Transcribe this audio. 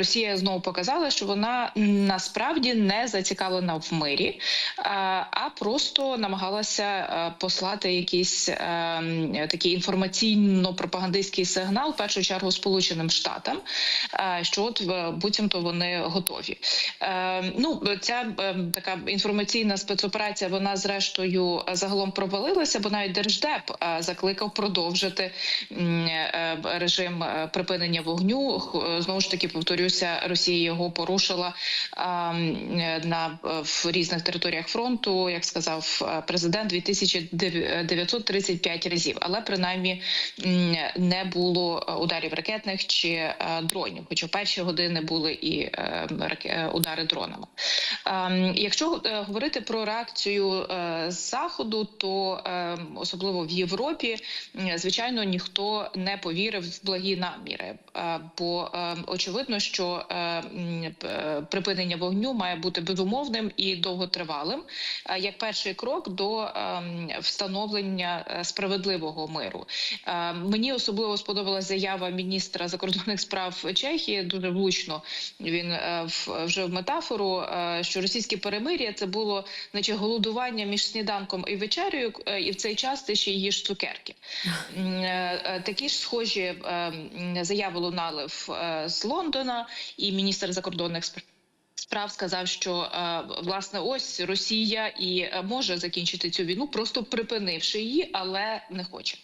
Росія знову показала, що вона насправді не зацікавлена в мирі, а, а просто намагалася е, послати якийсь е, такий інформаційно-пропагандистський сигнал, в першу чергу Сполученим Штатам, е, що от е, буцімто вони готові. Е, Ну, ця е, така інформаційна спецоперація, вона зрештою е, загалом провалилася, бо навіть держдеп е, закликав продовжити е, режим е, припинення вогню. Знову ж таки повторюся, Росія його порушила а, на е, в різних територіях фронту, як сказав е, президент, 2935 разів, але принаймні не було е, ударів ракетних чи дронів. Хоча в перші години були і удари дронами. Ем, Якщо говорити про реакцію заходу, то особливо в Європі, звичайно, ніхто не повірив в благі наміри, бо очевидно, що е, м, п- припинення вогню має бути безумовним і довготривалим, е, як перший крок до ем, встановлення е, справедливого миру. Е, Мені особливо сподобалася заява міністра закордонних справ Чехії. Дуже влучно він е, в- вжив метафору, е, що російське перемир'я це було наче голодування між сніданком і вечерею, е, і в цей час ти ще їш цукерки. Е, е, Такі ж схожі е, заяви лунали е, з Лондона, і міністр закордонних справ. Сказав, що е, власне ось Росія і е, може закінчити цю війну, просто припинивши її, але не хоче.